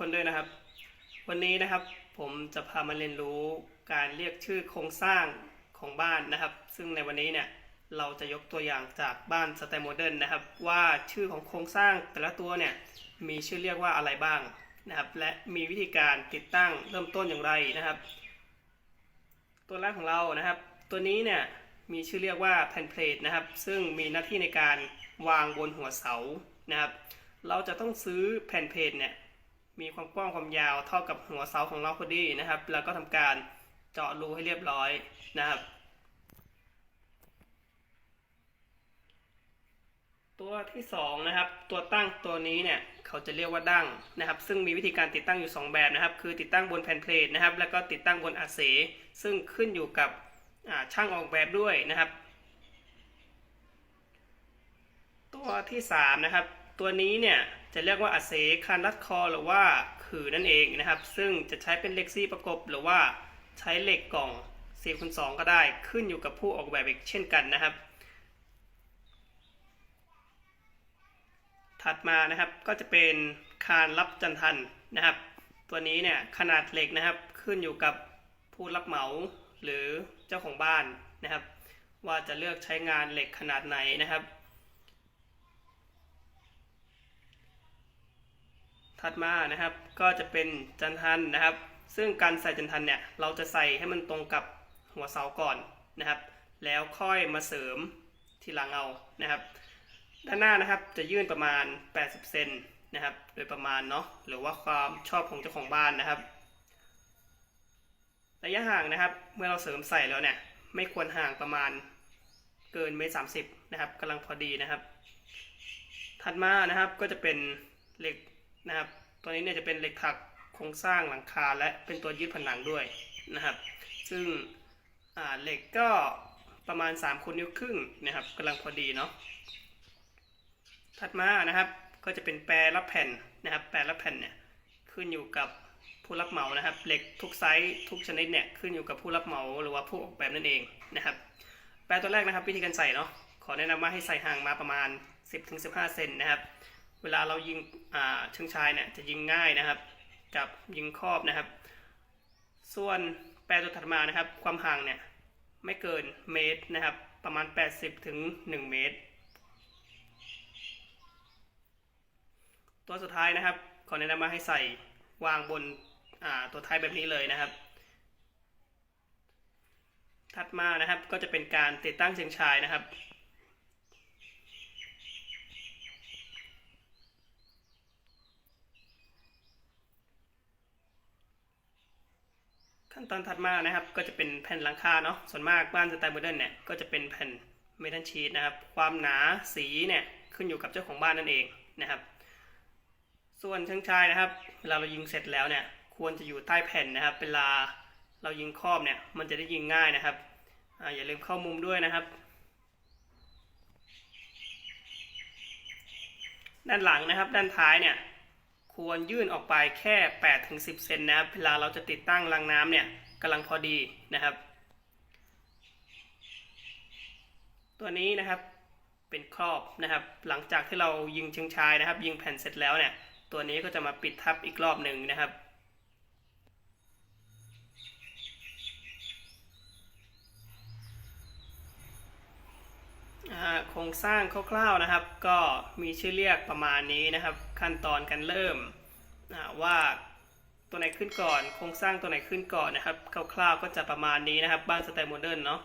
วันี้นะครับผมจะพามาเรียนรู้การเรียกชื่อโครงสร้างของบ้านนะครับ ซึ่งในวันนี้เนี่ยเราจะยกตัวอย่างจากบ้านสไตล์โมเดิร์นนะครับ ว่าชื่อของโครงสร้างแต่ละตัวเนี่ยมีชื่อเรียกว่าอะไรบ้างนะครับ และมีวิธีการติดตั้งเริ่มต้นอย่างไรนะครับ ตัวแรกของเรานะครับ ตัวนี้เนี่ยมีชื่อเรียกว่าแผ่นเพลทนะครับ ซึ่งมีหน้าที่ในการวางบนหัวเสานะครับ เราจะต้องซื้อแผ่นเพลทเนี่ย มีความกว้างความยาวเท่ากับหัวเสาของเราพอดีนะครับ แล้วก็ทำการเจาะรูให้เรียบร้อยนะครับ ตัวที่สองนะครับ ตัวตั้งตัวนี้เนี่ยเขาจะเรียกว่าดั้งนะครับ ซึ่งมีวิธีการติดตั้งอยู่ 2 แบบนะครับ คือติดตั้งบนแผ่นเพลทนะครับ แล้วก็ติดตั้งบนอาเสซึ่งขึ้นอยู่กับช่างออกแบบด้วยนะครับ ตัวที่3นะครับ ตัวนี้เนี่ยจะเรียกว่าอาเสคานรัดคอหรือว่าขื่อนั่นเองนะครับ ซึ่งจะใช้เป็นเหล็กซี่ประกบหรือว่าใช้เหล็กกล่อง4คูณ2ก็ได้ขึ้นอยู่กับผู้ออกแบบอีกเช่นกันนะครับ ถัดมานะครับก็จะเป็นคานรับจันทันนะครับ ตัวนี้เนี่ยขนาดเหล็กนะครับขึ้นอยู่กับผู้รับเหมาหรือเจ้าของบ้านนะครับ ว่าจะเลือกใช้งานเหล็กขนาดไหนนะครับ ถัดมานะครับก็จะเป็นจันทันนะครับ ซึ่งการใส่จันทันเนี่ยเราจะใส่ให้มันตรงกับหัวเสาก่อนนะครับ แล้วค่อยมาเสริมทีหลังเอานะครับ ด้านหน้านะครับจะยื่นประมาณ 80 เซนนะครับ โดยประมาณเนาะหรือว่าความชอบของเจ้าของบ้านนะครับ ระยะห่างนะครับ เมื่อเราเสริมใส่แล้วเนี่ยไม่ควรห่างประมาณเกินเมตรสามสิบนะครับกำลังพอดีนะครับ ถัดมานะครับก็จะเป็นเหล็ก นะครับ ตัวนี้เนี่ยจะเป็นเหล็กถักโครงสร้างหลังคาและเป็นตัวยึดผนังด้วยนะครับ ซึ่งเหล็กก็ประมาณ3คูณนิ้วครึ่งนะครับกำลังพอดีเนาะถัดมานะครับก็จะเป็นแปรรับแผ่นนะครับ แปรรับแผ่นเนี่ยขึ้นอยู่กับผู้รับเหมานะครับ เหล็กทุกไซส์ทุกชนิดเนี่ยขึ้นอยู่กับผู้รับเหมาหรือว่าผู้ออกแบบนั่นเองนะครับ แปรตัวแรกนะครับวิธีการใส่เนาะขอแนะนำว่าให้ใส่ห่างมาประมาณ 10-15เซนนะครับ เวลาเรายิงอ่าเชิงชายเนี่ยจะยิงง่ายนะครับ กับยิงครอบนะครับ ส่วนแปรตัวถัดมานะครับ ความห่างเนี่ยไม่เกินเมตรนะครับ ประมาณ 80ถึง1เมตร ตัวสุดท้ายนะครับขอแนะนำมาให้ใส่วางบนอ่าตัวท้ายแบบนี้เลยนะครับ ถัดมานะครับก็จะเป็นการติดตั้งเชิงชายนะครับ ขั้นตอนถัดมานะครับ ก็จะเป็นแผ่นหลังคาเนาะส่วนมากบ้านสไตล์โมเดิร์นเนี่ยก็จะเป็นแผ่นเมทัลชีตนะครับ ความหนาสีเนี่ยขึ้นอยู่กับเจ้าของบ้านนั่นเองนะครับ ส่วนเชิงชายนะครับ เวลาเรายิงเสร็จแล้วเนี่ยควรจะอยู่ใต้แผ่นนะครับ เวลาเรายิงครอบเนี่ยมันจะได้ยิงง่ายนะครับออย่าลืมเข้ามุมด้วยนะครับ ด้านหลังนะครับ ด้านท้ายเนี่ย ควรยื่นออกไปแค่8ถึง10 เซนนะครับเวลาเราจะติดตั้งรางน้ำเนี่ยกำลังพอดีนะครับ ตัวนี้นะครับเป็นครอบนะครับ หลังจากที่เรายิงเชิงชายนะครับ ยิงแผ่นเสร็จแล้วเนี่ยตัวนี้ก็จะมาปิดทับอีกรอบหนึ่งนะครับ โครงสร้างคร่าวๆนะครับ ก็มีชื่อเรียกประมาณนี้นะครับ ขั้นตอนการเริ่มว่าตัวไหนขึ้นก่อน โครงสร้างตัวไหนขึ้นก่อนนะครับ คร่าวๆก็จะประมาณนี้นะครับ บ้านสไตล์โมเดิร์นเนาะ